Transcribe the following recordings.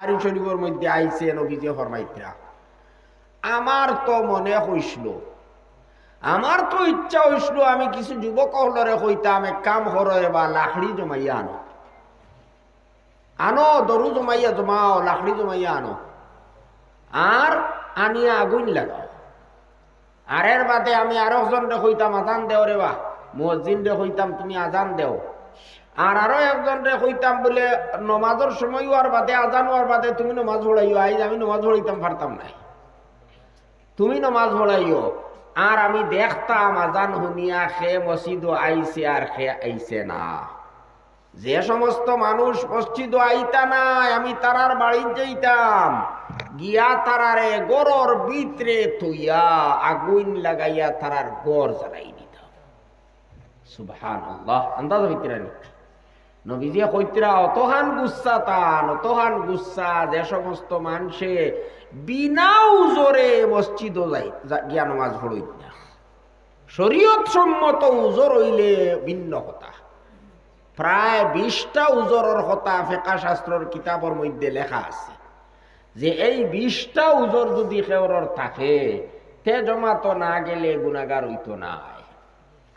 বুখারি শরীফের মধ্যে আইছে নবীজি ফরমাইতরা। আমার তো মনে হইছিল আমার তো ইচ্ছা হইছিল আমি কিছু যুবক হলরে কইতাম এক কাম হরয়ে বা লাখড়ি জমাইয়া আনো। আনো, দরু জমাইয়া জমাও, লাখড়ি জমাইয়া আনো। আর আনিয়া আগুন লাগাও। আর এর বাদে আমি আরও একজনরে কইতাম আজান দেও রে বা মসজিদ রে কইতাম তুমি আজান দেও। আর আরও একজনরে কইতাম বলে, নমাজের সময় হওয়ার বাদে আজান হওয়ার বাদে, তুমি নমাজ পড়াইও, আইজ আমি নমাজ পড়াইতাম, পারতাম নাই। তুমি নমাজ পড়াইও, আর আমি দেখতাম আজান শুনিয়া সে মসজিদ আইছে আর সে আইছে না। যে সমস্ত মানুষ মসজিদ আইতা নাই, আমি তারার বাড়ি যাইতাম। গিয়া তারারে গরর ভিতরে থইয়া আগুন লাগাইয়া তারার গড় জ্বালাই দিতাম। সুবহান আল্লাহ আন্দাজ হইতিরা নি নবীজি কইতরা, অতহান গুচ্ছা তান, অতহান গুচ্ছা যে সমস্ত মানুষে বিনা উজরে মসজিদ গিয়া নমাজ পড়ইত না। শরীয়ত সম্মত উজর হইলে ভিন্ন কথা। প্রায় বিশটা উজরের কথা ফেকা শাস্ত্রের কিতাবের মধ্যে লেখা আছে। যে এই বিশটা উজর যদি কেউরর থাকে, তে জমাতো না গেলে গুণাগার হইতো নাই।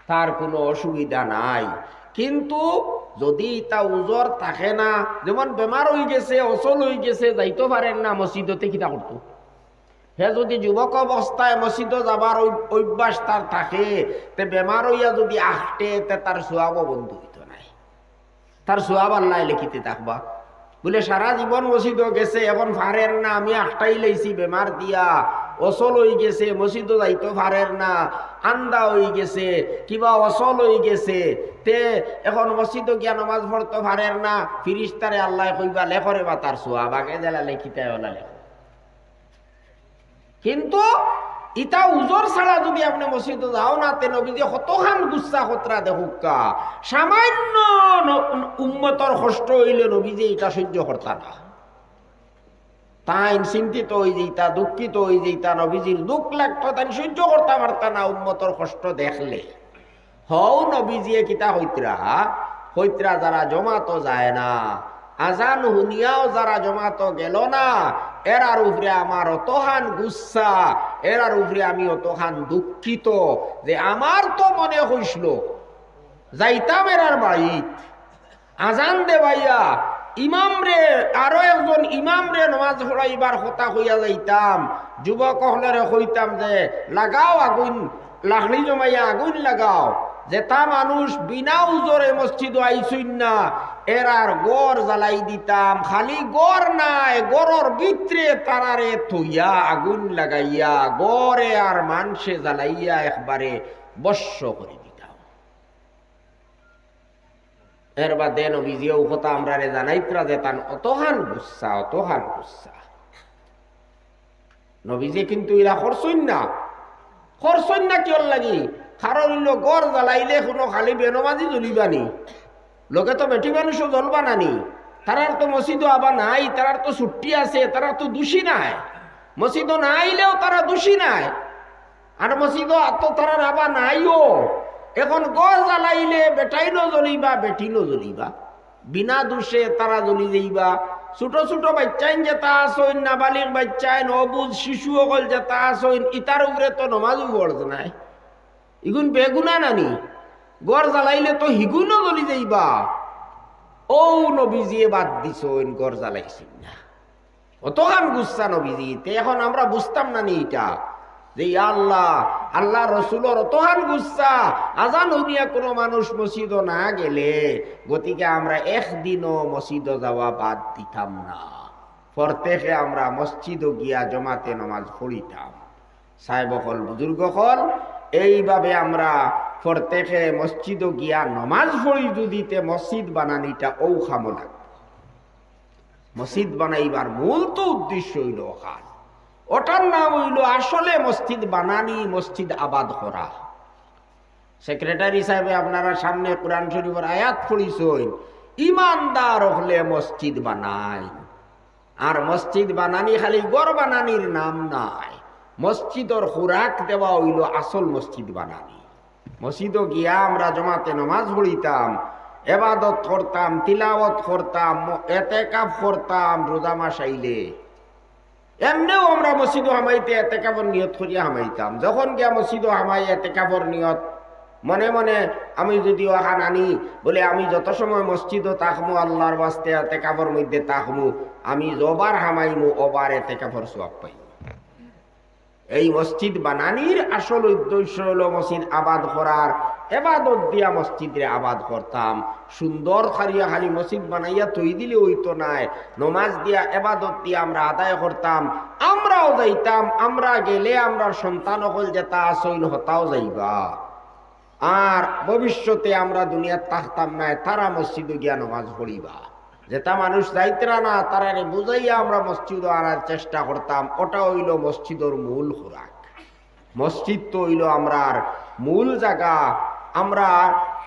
তার কোনো অসুবিধা নাই। কিন্তু যদি তা উজর থাকে না, যেমন বেমার হয়ে গেছে, অচল হয়ে গেছে, যাইতে পারেন না মসজিদতে কিনা করতো হে যদি যুবক অবস্থায় মসজিদ যাবার অভ- অভ্যাস তার থাকে, তে বেমার হইয়া যদি আহটে তে তার সোয়াব বন্ধু হইতো নাই। তার সোয়াব আল্লাহ লিখিতে থাকবা। বলে সারা জীবন মসজিদ গেছে, এখন ফারের না, আমি আটটাই লাইছি বেমার দিয়া। অচল হয়ে গেছে মসজিদ যাইতো ফারের না আন্দা হয়ে গেছে, কিবা অচল হয়ে গেছে, তে এখন মসজিদ গিয়া নমাজ পড়তো ফারের না, ফিরিস্তারে আল্লাহ কইবা, লেখরে বা তার সোয়াব আগে জেলা লেখিতে ওলা লেখ। কিন্তু ইটা উজর ছাড়া যদি আপনি মসজিদে যাও না, তে নবীজি কতখান গুচ্ছা খতরা দেখুকা সামান্য উম্মতর কষ্ট হইলে নবী যে এটা সহ্য করতা না। তাই চিন্তিত হয়ে যেতা দুঃখিত হয়ে যেতা নবীজির দুঃখ লাগতো তাই সহ্য করতে পারতা না, উম্মতর কষ্ট দেখলে। হও নবীজিয়ে কিতা হইতরা হইতরা যারা জমাতো যায় না, আজান হুনিয়াও যারা জমাতো গেল না এরার উপরে আমার অতহান গুচ্ছা এরার উপরে আমি অতহান দুঃখিত যে আমার তো মনে হইছিল যাইতাম এরার বাড়িত আজান দেবাইয়া ইমাম রে আরও একজন ইমাম রে নমাজ পড়াইবার কথা হইয়া যাইতাম। যুবক হলরে কইতাম যে, লাগাও আগুন লাখড়ি জমাইয়া আগুন লাগাও। যে তা মানুষ বিনা উজরে মসজিদ আইসুন না এরার গড় জ্বালাই দিতাম। খালি গড় নাই, গড়র ভিতরে তারারে থইয়া আগুন লাগাইয়া, গড়ে আর মানসে জ্বালাইয়া একবারে বস্য করে দিতাম এর বাদে নবীজিও কথা আমরা রে জানাইত্রা যে তান অতহান গুচ্ছা অতহান গুচ্ছা নবীজি কিন্তু না না কিয়র লাগি? জ্বালাইলে খালি বেনমাজি জ্বলিবানি। লোকে তো বেটি মানুষও জ্বলবা নানি। তারার তো মসজিদও আবার নাই তারার তো ছুটি আছে তারার তো দোষী নাই। মসজিদ না আইলেও তারা দোষী নাই। আর মসজিদ তো তারার আবার নাইও। এখন গড় জ্বালাইলে বেটাই ন জ্বলিবা বেটি ন জ্বলিবা বিনা দোষে তারা জ্বলি যাইবা। ছোট ছোট বাচ্চাইন যেতা আসইন নাবালিক বাচ্চাইন, অবুজ শিশু অকল যেটা আসইন ইতার উপরে তো নমাজও গড় নাই। ইগুন বেগুনা নানি? গড় জ্বালাইলে তো হিগুনও জ্বলি যাইবা। ও নবীজিয়ে বাদ দিছইন গড় জ্বালাইছেন না। অতখান গুচ্ছা নবীজি এখন আমরা বুঝতাম না নি এটা। যে আল্লাহ আল্লাহ আজান কোনো মানুষ গতিকে বাদ দিতাম না। আমরা গিয়া জমাতে নমাজ পড়িতাম। সাহেবকল বুজুর্গকল এইভাবে আমরা প্রত্যেকে মসজিদ গিয়া নমাজ পড়ি যদিতে মসজিদ বানানিটা ঔ খামো লাগবে মসজিদ বানাইবার মূল তো উদ্দেশ্য হইল ওখান। ওটার নাম হইল আসলে মসজিদ বানানি, মসজিদ আবাদ করা। সেক্রেটারি সাহেবে আপনারা সামনে কোরআন শরীফের আয়াত পড়িছই ইমানদার হলে মসজিদ বানাই আর মসজিদ বানানি খালি গড় বানানির নাম নাই। মসজিদর খুরাক দেওয়া হইল আসল মসজিদ বানানি। মসজিদও গিয়া আমরা জমাতে নমাজ পড়িতাম, এবাদত করতাম, তিলাওয়াত করতাম এতে কাপ করতাম, রোজা মাস আইলে এমনিও আমরা মসজিদ হামাইতে এতে কাপড় নিয়ত করিয়া হামাইতাম? যখন গিয়া মসজিদ হামাই এতে কাপড় নিয়ত? মনে মনে আমি যদি ওখান আনি, বলে আমি যত সময় মসজিদও তাকমু আল্লাহর বাস্তে এতে কাপড় মধ্যে তাকমু আমি জবার হামাইমু, ওবার এতে কাপড় সোয়াব পাই এই মসজিদ বানানির আসল উদ্দেশ্য হলো মসজিদ আবাদ করার এবাদত দিয়া মসজিদে আবাদ করতাম। সুন্দর খারিয়া খালি মসজিদ বানাইয়া তৈ দিলে হইতো নাই। নমাজ দিয়া এবাদত দিয়া আমরা আদায় করতাম। আমরাও যাইতাম, আমরা গেলে আমরা সন্তান হল যেতা আসইল হতাও যাইবা। আর ভবিষ্যতে আমরা দুনিয়ার থাকতাম নাই, তারা মসজিদে গিয়া নমাজ পড়িবা। যেটা মানুষ যাইতরা না, তারারে বুঝাইয়া আমরা মসজিদ আনার চেষ্টা করতাম। ওটা হইল মসজিদর মূল খোরাক। মসজিদ তো হইল আমরার মূল জায়গা। আমরা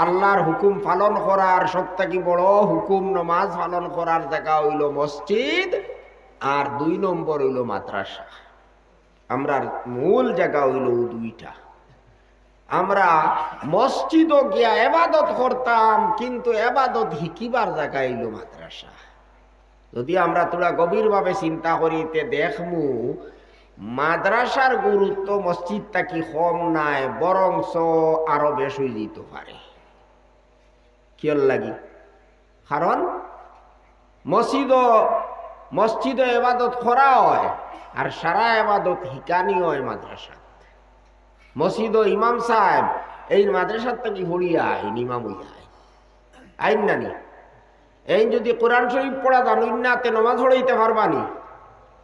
আল্লাহর হুকুম পালন করার সব থেকে বড় হুকুম নমাজ পালন করার জায়গা হইল মসজিদ আর দুই নম্বর হইল মাদ্রাসা। আমরার মূল জায়গা হইল দুইটা। আমরা মসজিদও গিয়া এবাদত করতাম, কিন্তু এবাদত হিকিবার জায়গা এলো মাদ্রাসা। যদি আমরা তোরা গভীরভাবে চিন্তা করিতে দেখমু মাদ্রাসার গুরুত্ব মসজিদটা কি কম নাই, বরংস আরও বেশ যেতে পারে। কিয়র লাগি? কারণ মসজিদ মসজিদ এবাদত করা হয়, আর সারা এবাদত হিকানি হয় মাদ্রাসা মসজিদ ইমাম সাহেব, এই মাদ্রাসার থেকে হরিয়া আইন ইমাম আইন। নানি এই যদি কোরআন শরীফ পড়া জানুন না তে নমাজ পড়াইতে পারবানি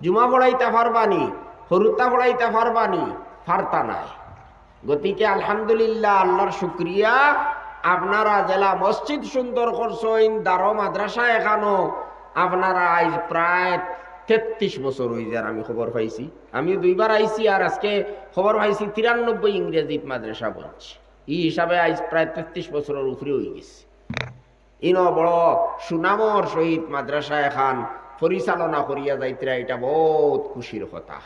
জুমা পড়াইতে পারবানি হরুতা পড়াইতে পারবানি, ফারতা নাই। গতিকে আলহামদুলিল্লাহ, আল্লাহর শুক্রিয়া। আপনারা জেলা মসজিদ সুন্দর করছেন, দারো মাদ্রাসা এখানো। আপনারা আজ প্রায় তেত্রিশ বছর হয়ে যার আমি খবর পাইছি। আমি দুইবার আইছি আর আজকে খবর পাইছি তিরানব্বই ইংরেজিত মাদ্রাসা বলছি। এই হিসাবে আজ প্রায় তেত্রিশ বছরের উপরে হয়ে গেছে। ইন বড় সুনামর সহিত মাদ্রাসা এখান পরিচালনা করিয়া যাইতরা, এটা বহুত খুশির কথা।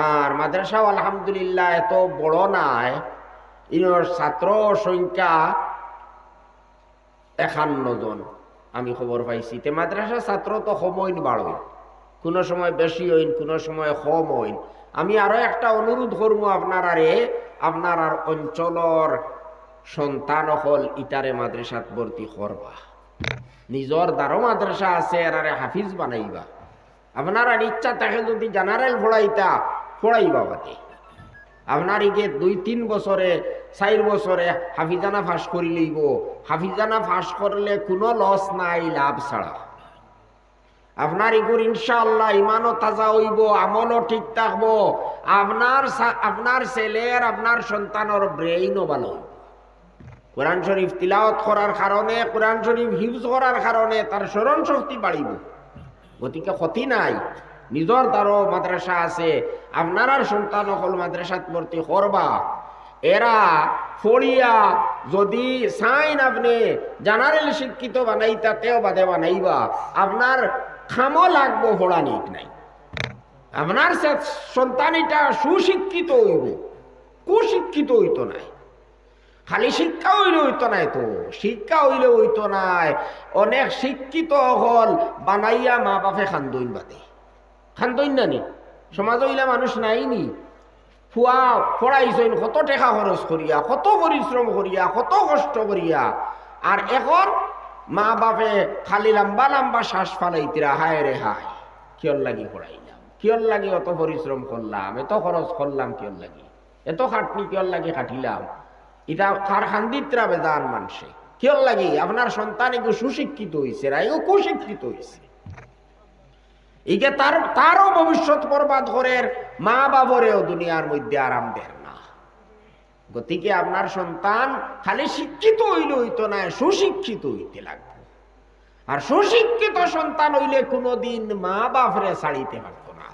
আর মাদ্রাসাও আলহামদুলিল্লাহ এত বড় নাই। ইনর ছাত্র সংখ্যা একান্ন জন, আমি খবর পাইছি। তে মাদ্রাসা ছাত্র তো সময় বাড়ই কোনো সময় বেশি হইন, কোনো সময় কম হইন। আমি আরও একটা অনুরোধ করব আপনার আরে, আপনার আর অঞ্চলর সন্তান হল ইটারে মাদ্রাসাত ভর্তি করবা নিজর দ্বারো মাদ্রাসা আছে এরারে হাফিজ বানাইবা। আপনার আর ইচ্ছা থাকে যদি জেনারেল পড়াইতা পড়াইবা বাদে আপনার ইগে দুই তিন বছরে, চার বছরে হাফিজানা ফাঁস করি লইব, হাফিজানা ফাঁস করলে কোনো লস নাই, লাভ ছাড়া। আপনার ইগুর ইনশাল্লাহ ইমানও তাজা হইব, আমলও ঠিক থাকব। আপনার আপনার ছেলের, আপনার সন্তানের ব্রেইনও ভালো হইব। কোরআন শরীফ তিলাওয়াত করার কারণে, কোরআন শরীফ হিউজ করার কারণে তার স্মরণ শক্তি বাড়িব। গতিকে ক্ষতি নাই। নিজর দ্বারও মাদ্রাসা আছে। আপনার সন্তান অকল মাদ্রাসাত ভর্তি করবা। এরা ফড়িয়া যদি সাইন আপনি জেনারেল শিক্ষিত বানাইতা, তেও বাদে বানাইবা। আপনার খামো লাগবো ফোড়ানিক নাই। আপনার সন্তানিটা সুশিক্ষিত হইব, কুশিক্ষিত হইতো নাই। খালি শিক্ষা হইলে হইতো নাই তো, শিক্ষা হইলে হইতো নাই। অনেক শিক্ষিত হল বানাইয়া মা বাপে খান্দইন বাদে। খান্দইন নানি সমাজ হইলে মানুষ নাইনি। ফুয়া পড়াইছেন কত টেকা খরচ করিয়া, কত পরিশ্রম করিয়া, কত কষ্ট করিয়া। আর এখন মা বাপে খালি লম্বা লম্বা শ্বাস ফালাইতিরা, হায় রে হায়, কিয়র লাগি পড়াইলাম কিয়র লাগি অত পরিশ্রম করলাম, এত খরচ করলাম, কিয়র লাগি, এত খাটনি, কিয়র লাগি খাটিলাম। এটা কার খান্দিত্রা বেদান মানুষে কিয়র লাগি, আপনার সন্তান এগো সুশিক্ষিত হয়েছে না এগো কুশিক্ষিত হয়েছে ইকে তার, তারও ভবিষ্যৎ বরবাদ করে মা বাবরেও দুনিয়ার মধ্যে আরাম দেন না। গতিকে আপনার সন্তান খালি শিক্ষিত হইলে হইতো না, সুশিক্ষিত হইতে লাগবে। আর সুশিক্ষিত সন্তান হইলে কোনোদিন মা বাপরে ছাড়িতে পারত না।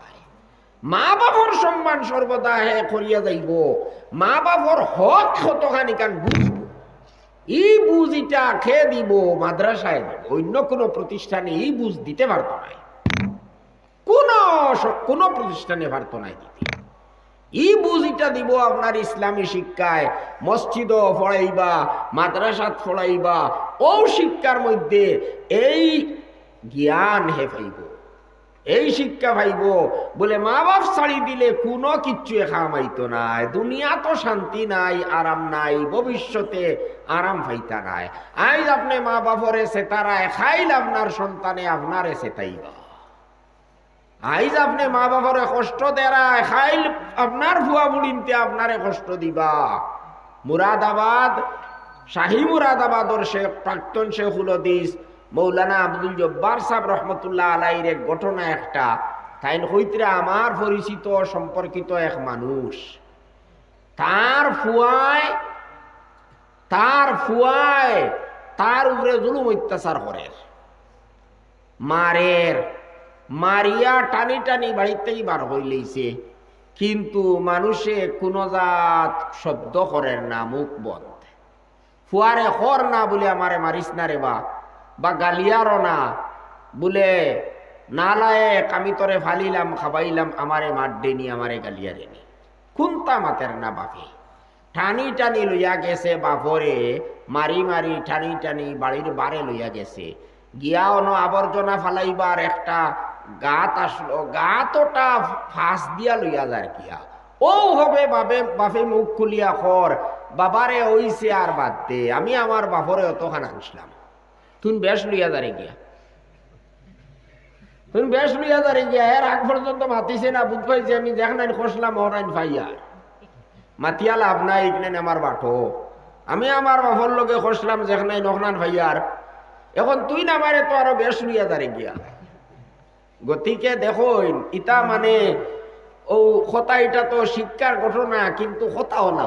মা বাপর সম্মান সর্বদা হে করিয়া যাইব। মা বাপর হক কতখানি কান বুঝব। এই বুঝ ইটা খেয়ে দিব, মাদ্রাসায় অন্য কোনো প্রতিষ্ঠানে এই বুঝ দিতে পারত না কোন প্রতিষ্ঠানে পারত নাই। দিতে ই বুঝিটা দিব আপনার ইসলামী শিক্ষায়। মসজিদও পড়াইবা মাদ্রাসাত পড়াইবা ও শিক্ষার মধ্যে এই জ্ঞান হে পাইব এই শিক্ষা পাইব বলে মা বাপ ছাড়ি দিলে কোনো কিচ্ছু খামাইতো নাই। দুনিয়া তো শান্তি নাই, আরাম নাই, ভবিষ্যতে আরাম পাইতা নাই। আজ আপনি মা বাপরে সেতারায়, খাইল আপনার সন্তানে আপনারে সেতাইবা। আইজ আপনি মা বাবারে কষ্ট দেরায়, খাইল আপনার ফুয়া বুড়িনতে আপনারে কষ্ট দিবা। মুরাদাবাদ, শাহী মুরাদাবাদর শেখ প্রাক্তন শেখুল হদিস, মৌলানা আব্দুল জব্বার সাহেব রহমতুল্লাহ আলাইর এক ঘটনা একটা। তাইন হইতরে আমার পরিচিত, সম্পর্কিত এক মানুষ। তার ফুয়ায় তার ফুয়ায় তার উপরে জুলুম অত্যাচার করে। মারের মারিয়া টানি টানি বাড়িতেই বার হইলেইছে কিন্তু মানুষে কোনো জাত শব্দ করেন না, মুখ বন্ধ। ফুয়ারে হর না বলে আমারে মারিস না রে বা বা গালিয়ারও না। বলে, নালায়েক, আমি তোরে ফালিলাম, খাবাইলাম, আমারে মার দেনি, আমারে গালিয়ারে নি কুন্তা মাতের না বাপে। টানি টানি লইয়া গেছে বাপরে, মারি মারি টানি টানি বাড়ির বারে লইয়া গেছে। গিয়া অন আবর্জনা ফালাইবার একটা গাত আসলো, গাতটা ফাঁস দিয়া লইয়া যার কিয়া। ও হবে বাপে বাপে মুখ খুলিয়া খর বাবারে ওইছে আর বাদ দে, আমি আমার বাপরে অতখান আনছিলাম। তুই বেশ লইয়া যারে গিয়া। তুই বেশ লইয়া যারে গিয়া, এর আগ পর্যন্ত মাতিছে না, বুঝ পাইছে আমি, দেখ নাই খসলাম ওরাইন ফাইয়ার মাতিয়া লাভ নাই এখানে আমার বাটো। আমি আমার বাপর লগে খসলাম যেখানে নখনান ভাইয়ার এখন তুই না মারে তো আরও বেশ লইয়া যারে গিয়া। গতিকে দেখুন, ইটা মানে ও হতা এটা তো শিক্ষার ঘটনা, কিন্তু হতাও না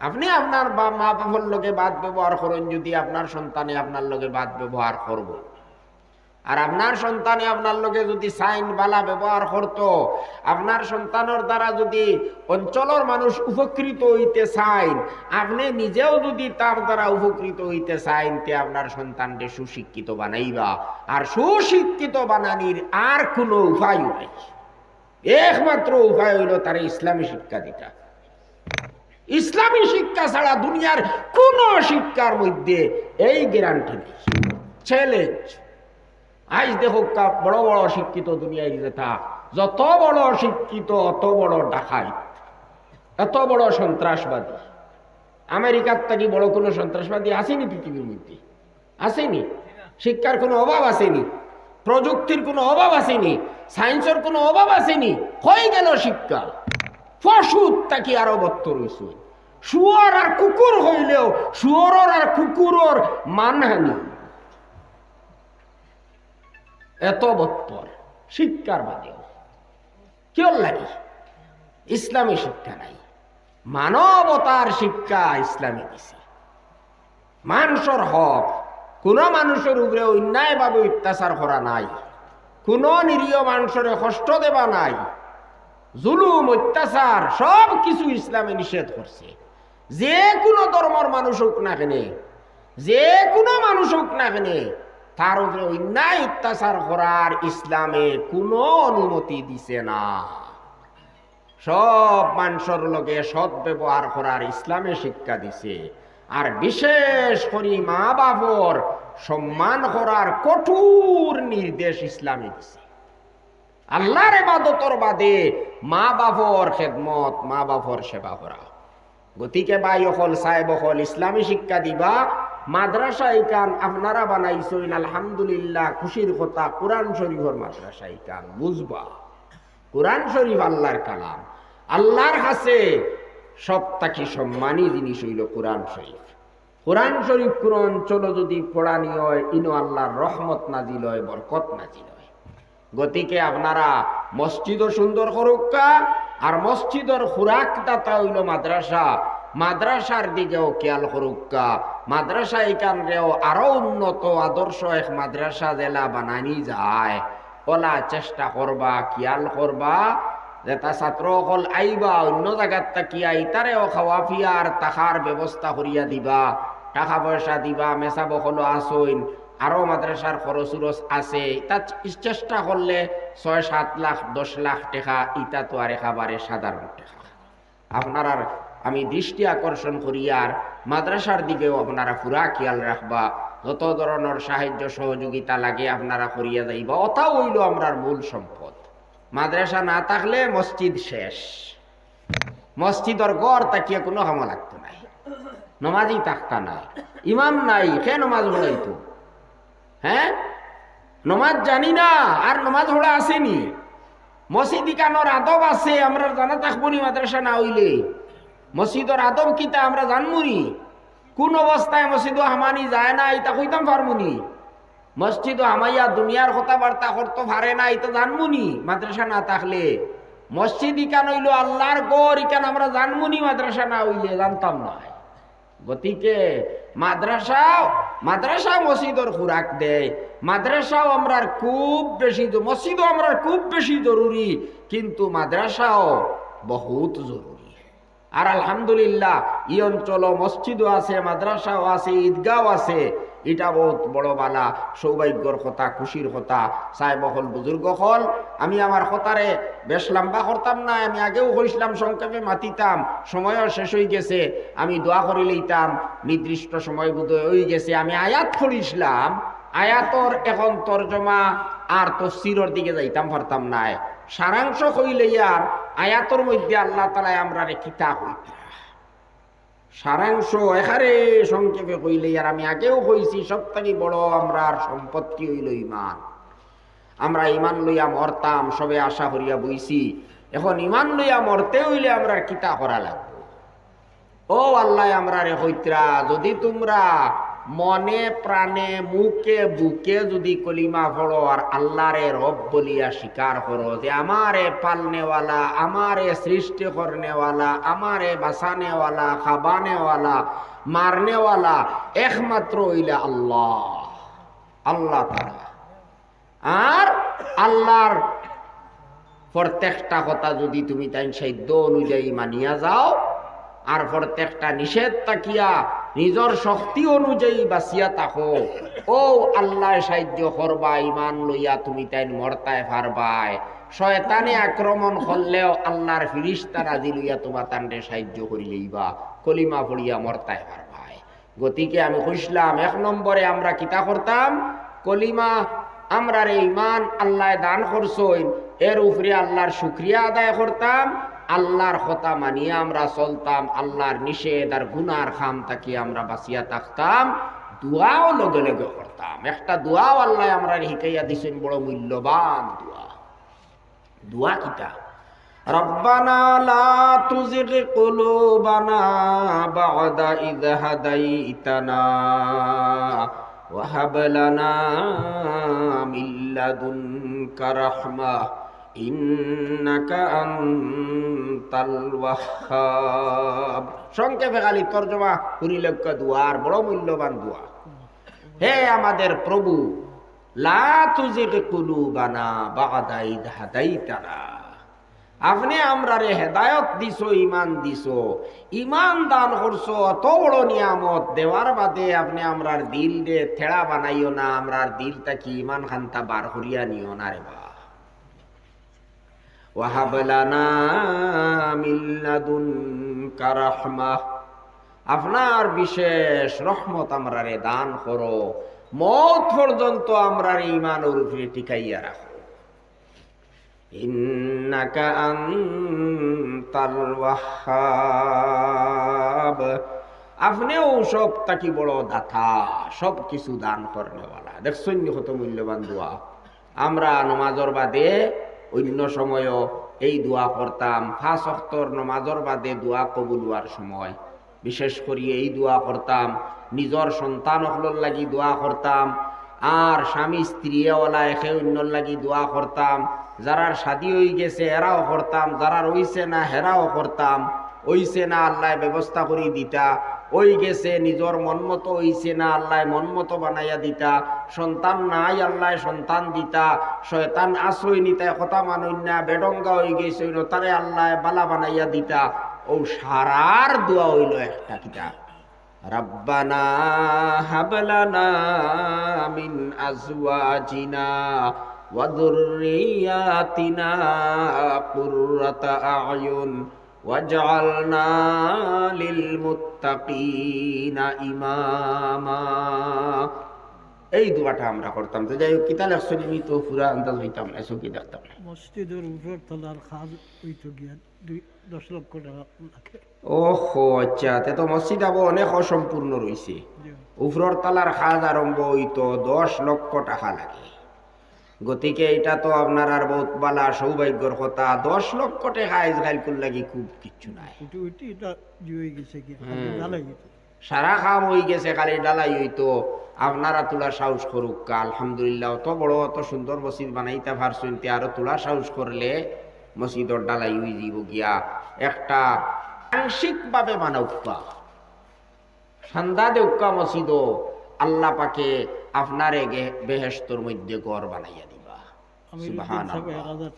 আপনি আপনার বা মা বাবার লোকে বাদ ব্যবহার করেন, যদি আপনার সন্তানে আপনার লোকে বাদ ব্যবহার করব। আর আপনার সন্তানে আপনার লোকে যদি সাইন বালা ব্যবহার করতো, আপনার সন্তানের দ্বারা যদি অঞ্চলের মানুষ উপকৃত হইতে চাইন আপনি নিজেও যদি তার দ্বারা উপকৃত হইতে চাইন তে আপনার সন্তানকে সুশিক্ষিত বানাইবা। আর সুশিক্ষিত বানানির আর কোনো উপায় নাই। একমাত্র উপায় হইল তার ইসলামী শিক্ষা দিটা। ইসলামী শিক্ষা ছাড়া দুনিয়ার কোনো শিক্ষার মধ্যে এই গ্যারান্টি নেই। চ্যালেঞ্জ। আজ দেখো বড় বড় শিক্ষিত দুনিয়ায় যেটা যত বড় শিক্ষিত, অত বড় ডাকাই, এত বড় সন্ত্রাসবাদী। আমেরিকার থেকে বড় কোনো সন্ত্রাসবাদী আসেনি পৃথিবীর মধ্যে। আসেনি। শিক্ষার কোনো অভাব আসেনি। প্রযুক্তির কোনো অভাব আসেনি। সায়েন্সের কোনো অভাব আসেনি। হয়ে গেল শিক্ষা। পশুর তাকে আরও বত্তর হয়েছে শুয়ার আর কুকুর হইলেও শুয়রর আর কুকুরর মানহানি। এত বত্তর শিক্ষার বাদেও কেউ লাগে? ইসলামী শিক্ষা নাই। মানবতার শিক্ষা ইসলামী দিছে। মানুষের হক, কোন মানুষের উপরে অন্যায়ভাবে অত্যাচার করা নাই। কোন নিরীহ মানুষের কষ্ট দেবা নাই। জুলুম, অত্যাচার সব কিছু ইসলামে নিষেধ করছে। যে কোনো ধর্মর মানুষ হোক না কেনে, যে কোনো মানুষ হোক না কেনে তার উপরে অন্যায় অত্যাচার করার ইসলামে কোনো অনুমতি দিছে না। সব মানুষের লগে সৎ ব্যবহার করার ইসলামে শিক্ষা দিছে। আর বিশেষ করে মা বাবর সম্মান করার কঠোর নির্দেশ ইসলামে দিছে। আল্লাহর এবাদতর বাদে মা বাবর খেদমত মা বাবর সেবা করা। গতিকে বাই অকল, সাহেব অকল, ইসলামী শিক্ষা দিবা মাদ্রাসা আপনারা বানাইছেন আলহামদুলিল্লাহ, খুশির কথা, কোরআন মাদ্রাসা ইকান, বুঝবা? কোরআন শরীফ আল্লাহর কালাম। আল্লাহর সব তাকে জিনিস হইল কোরআন শরীফ। কোরআন শরীফ কোন অঞ্চল যদি পড়ানি হয়, ইনো আল্লাহর রহমত নাজিল হয়, বরকত নাজিল হয়। গতিকে আপনারা মসজিদও সুন্দর করুকা আর মসজিদর খুরাক দাতা হইল মাদ্রাসা। মাদ্রাসার দিকেও খেয়াল করুকা মাদ্রাসা এখানরেও আরও উন্নত আদর্শ এক মাদ্রাসা জেলা বানানি যায়। ওলা চেষ্টা করবা, খেয়াল করবা যেটা ছাত্র অকল আইবা, অন্য জায়গার তাকি আইতারেও খাওয়া ফিয়ার টাকার ব্যবস্থা করিয়া দিবা, টাকা পয়সা দিবা মেসা বকলো আসইন আরও মাদ্রাসার খরচ উরচ আছে। তা চেষ্টা করলে ছয় সাত লাখ, দশ লাখ টাকা ইটা তো আর একেবারে সাধারণ টাকা। আপনার আমি দৃষ্টি আকর্ষণ করি আর মাদ্রাসার দিকেও আপনারা পুরা খেয়াল রাখবা। যত ধরনের সাহায্য সহযোগিতা লাগে আপনারা করিয়া যাইবা। ওটাও হইল আমরার মূল সম্পদ। মাদ্রাসা না থাকলে মসজিদ শেষ। মসজিদর গড় তাকিয়ে কোনো হামা লাগতো নাই নমাজই থাকতা নাই ইমাম নাই সে নমাজ পড়াইতো? হ্যাঁ? নমাজ জানি না, আর নমাজ পড়া আসেনি। মসজিদ ইকানোর আদব আছে? আমরা জানা থাকব নি মাদ্রাসা না হইলে। মসজিদর আদব কিতা আমরা জানমুনি? কোন অবস্থায় মসজিদ হামানি যায় না এটা কইতাম পারমুনি। মসজিদ হামাইয়া দুনিয়ার কথাবার্তা করতে পারে না এটা জানবনি মাদ্রাসা না থাকলে। মসজিদ ইকান হইল আল্লাহর গড় ইকান আমরা জানবনি মাদ্রাসা না হইলে জানতাম না। গতিকে মাদ্রাসাও মাদ্রাসা মসজিদর খুরাক দেয়। মাদ্রাসাও আমরার খুব বেশি মসজিদও আমরার খুব বেশি জরুরি, কিন্তু মাদ্রাসাও বহুত জরুরি। আর আলহামদুলিল্লাহ ই অঞ্চল মসজিদও আছে, মাদ্রাসাও আছে ঈদগাঁও আছে। এটা বহুত বড় বালা, সৌভাগ্যর কথা, খুশির কথা। সাহেব হল বুজুর্গ হল, আমি আমার কথারে বেশ লম্বা করতাম না, আমি আগেও কইসলাম সংক্ষেপে মাতিতাম, সময়ও শেষ হয়ে গেছে, আমি দোয়া করে লইতাম, নির্দিষ্ট সময় বোধ হয়ে গেছে, আমি আয়াত করিসলাম আয়াতর এখন তর্জমা আর তফসিরর দিকে যাইতাম পারতাম নাই। সারাংশ হইলে আর আয়াতর মধ্যে আল্লাহ তালায় আমরা রেখিতা হইতা সারাংশ এখারে সংক্ষেপে কইলে আর আমি আগেও কইছি সব থেকে বড় আমরা সম্পত্তি হইল ইমান আমরা ইমান লইয়া মরতাম, সবে আশা করিয়া বইছি। এখন ইমান লইয়া মরতে হইলে আমরা কিতা করা লাগবে? ও আল্লাহ, আমরা রে হইত্রা যদি তোমরা মনে, প্রাণে, মুখে, বুকে যদি কলিমা পড়ো আর আল্লাহরে রব বলিয়া স্বীকার করো যে আমারে পালনেওয়ালা, আমারে সৃষ্টি করনেওয়ালা, আমারে বাঁচানেওয়ালা, খাবানেওয়ালা, মারনেওয়ালা একমাত্র হইলে আল্লাহ। আল্লাহ তারা আর আল্লাহর প্রত্যেকটা কথা যদি তুমি তাই সাধ্য অনুযায়ী মানিয়া যাও, আর প্রত্যেকটা নিষেধ তাকিয়া নিজর শক্তি অনুযায়ী বাঁচিয়া থাকো। ও আল্লাহ সাহায্য করবা ইমান লইয়া তুমি তাই মরতায় পারবাই শয়তানে আক্রমণ করলেও আল্লাহর ফিরিস্তা রাজি লইয়া তোমার তান্ডে সাহায্য করি লইবা, কলিমা পড়িয়া মরতায় পারবাই গতিকে আমি কইসলাম এক নম্বরে আমরা কিতা করতাম? কলিমা আমরা রে ইমান আল্লাহ দান করছই এর উপরে আল্লাহর শুক্রিয়া আদায় করতাম আল্লাহর কথা মানিয়ে আমরা চলতাম আল্লাহর নিষেধ আর গুনার খাম তাকে আমরা বাঁচিয়া থাকতাম দোয়াও লগে লগে করতাম একটা দোয়াও আল্লাহ আমরা শিকাইয়া দিছেন বড় মূল্যবান দোয়া দোয়া কিটা ربنا لا تزغ قلوبنا بعد إذ هديتنا وهب لنا من لدنك رحمه ইন্নাকা আনতাল ওয়াহ্হাব সংক্ষেপে খালি তর্জমা কুড়িলক্ষ দুয়ার, বড় মূল্যবান দোয়া হে আমাদের প্রভু আপনি আমরা রে হেদায়ত দিছো ইমান দিছো ইমান দান করছ, অত বড় নিয়ামত দেওয়ার বাদে আপনি আমরার দিল রে থেড়া বানাইও না, আমরার দিলটা কি ইমান খান্তা বার করিয়া নিও না রে বা আপনার বিশেষ রহমত আমরা রে দান করো। মত পর্যন্ত আমরা ইমান উপরে টিকাইয়া রাখো। আপনিও সব তাকি বড় দাতা, সব কিছু দান করনেওয়ালা। দেখছেন কত মূল্যবান দোয়া। আমরা নমাজর বাদে অন্য সময়ও এই দোয়া করতাম ফাঁস অক্তর নমাজর বাদে দোয়া কবুল সময়। বিশেষ করি এই দোয়া করতাম নিজর সন্তান অকলর লাগি দোয়া করতাম, আর স্বামী স্ত্রীওয়ালা একে অন্যর লাগি দোয়া করতাম। যারার শাদি হয়ে গেছে এরাও করতাম যারা রইছে না হেরাও করতাম। ওইছে না আল্লাহ ব্যবস্থা করে দিতা ওই গেছে নিজর মন মতো হইছে না আল্লাহ মন মতো বানাইয়া দিতা সন্তান নাই আল্লাহ সন্তান দিতা শয়তান আশ্রয় নিতা কথা মানুষ না বেডঙ্গা হয়ে গেছে তারে আল্লাহ বালা বানাইয়া দিতা ও সারার দোয়া হইল একটা কিতা রব্বানা হাবলানা মিন আজওয়াজিনা وذرياتنا قرة أعين واجعلنا للمتقين إماما এই দোয়াটা আমরা করতাম তো যাই হোক কিতা লাগছে আমি তো পুরা আন্দাজ হইতাম না চোখে দেখতাম না মসজিদের উপর তলার খাল হইতো গিয়া দুই দশ লক্ষ টাকা লাগে ওহো আচ্ছা তে তো মসজিদ আবো অনেক অসম্পূর্ণ রয়েছে যে উপরর তালার খাজ আরম্ভ হইতো দশ লক্ষ টাকা লাগে গতিকে এটা তো আপনার আর বহুত বালা সৌভাগ্যর কথা। দশ লক্ষ টাকা ইসরায়েল কুল লাগি খুব কিচ্ছু নাই? সারা কাম হয়ে গেছে খালি ডালাই হইতো। আপনারা তোলা সাহস করুক কা আলহামদুলিল্লাহ। অত বড় অত সুন্দর মসজিদ বানাইতে পারছেন তে আরও তোলা সাহস করলে মসজিদর ডালাই হয়ে যাব গিয়া। একটা আংশিক ভাবে মানবকা সান্দা দেউকা মসজিদ আল্লাহ পাকে আপনারে গে- বেহেশতর মধ্যে গড় বানাইয়া দিবা আমি সুবহানাল্লাহ। এক হাজার